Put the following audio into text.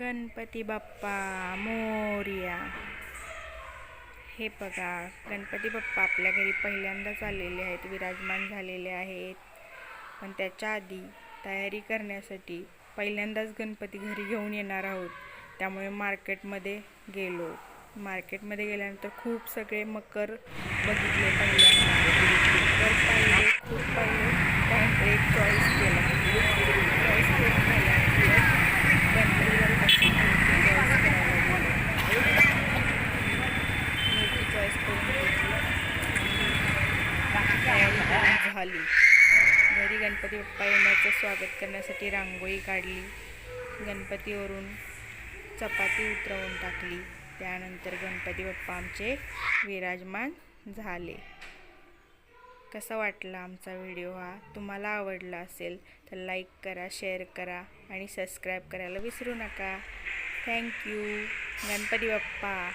गणपती बाप्पा मोर्या. हे बघा गणपती बाप्पा आपल्या घरी पहिल्यांदाच आलेले आहेत विराजमान झालेले आहेत. पण त्याच्या आधी तयारी करण्यासाठी पहिल्यांदाच गणपती घरी घेऊन येणार आहोत. त्यामुळे मार्केटमध्ये गेलो. मार्केटमध्ये गेल्यानंतर खूप सगळे मकर बघितले. आली. घरी गणपती बाप्पा येण्याचं स्वागत करण्यासाठी रांगोळी काढली. गणपतीवरून चपाती उतरवून टाकली. त्यानंतर गणपती बाप्पा आमचे विराजमान झाले. कसा वाटला आमचा व्हिडिओ हा? तुम्हाला आवडला असेल तर लाईक करा शेअर करा आणि सबस्क्राईब करायला विसरू नका. Thank you Ganpati Bappa.